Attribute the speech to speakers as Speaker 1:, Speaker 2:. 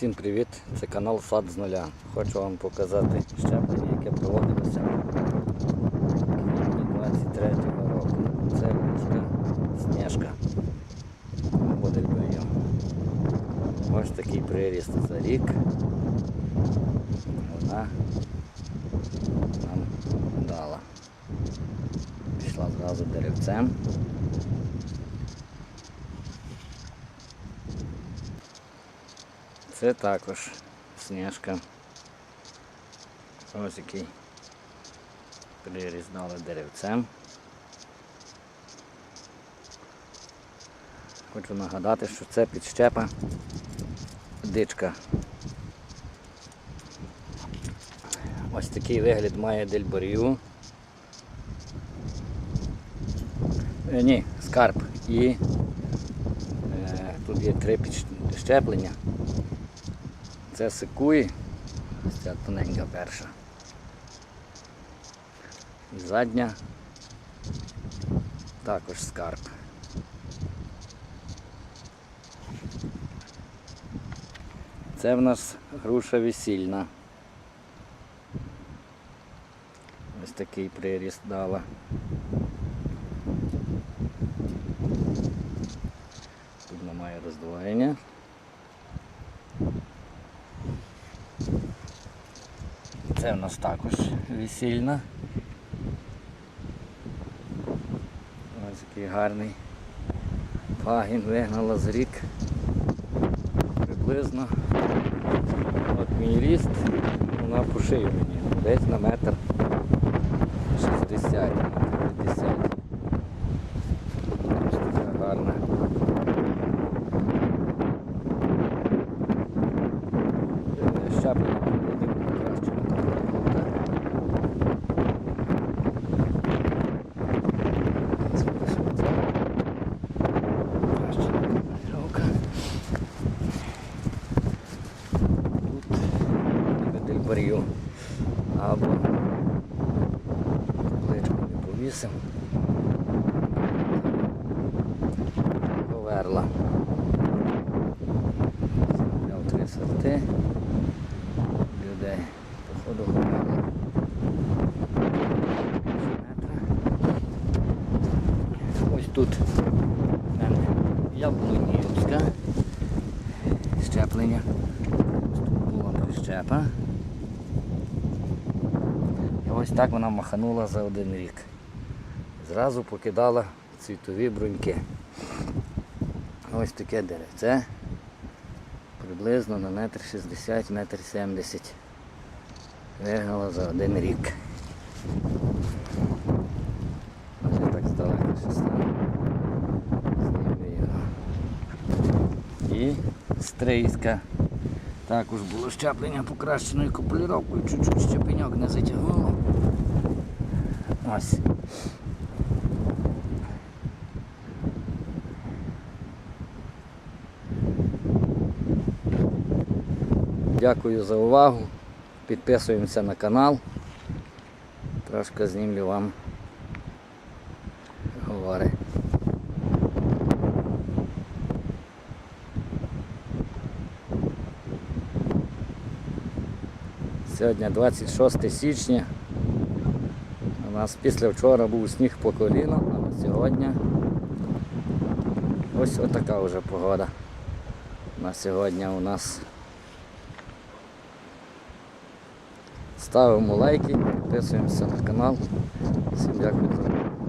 Speaker 1: Всім привіт! Це канал Сад з нуля. Хочу вам показати щеплення, яке проводилося в 23 року. Це Снежка. Модельбою. Ось такий приріст за рік. Вона нам дала. Пішла зразу деревцем. Це також сніжка. Ось який приріз дали деревцем. Хочу нагадати, що це підщепа дичка. Ось такий вигляд має дельборію. Е, ні, скарб. І е, тут є три підщеплення. Це секуї, ось ця тоненька перша. І задня також скарб. Це в нас груша весільна. Ось такий приріст дала. Тут немає роздвоєння. Це в нас також весільна. Ось який гарний пагін вигнала з рік. Приблизно. От мій ріст, вона по шию мені. Десь на метр 60, метр 50. Ось така гарна. Е, Щеплення буде краще. Тут або пличку не повісимо. Поверла. Зробляв три сорти людей. Походу поверла. Ось тут яблунівська щеплення. Ось тут була прищепа. Ось так вона маханула за один рік. Зразу покидала цвітові бруньки. Ось таке деревце. Приблизно на метр 60, метр 70. Вигнала за один рік. Ось так здалека ще його. І стрийська. Також було щеплення покращеною копуліровкою, чуть-чуть щепеньок не затягнуло. Ось. Дякую за увагу. Підписуємося на канал. Трошки знімлю вам говори. Сьогодні 26 січня. Нас після вчора був сніг по коліно, а сьогодні ось отака вже погода. На сьогодні у нас ставимо лайки, підписуємося на канал. Всім дякую за.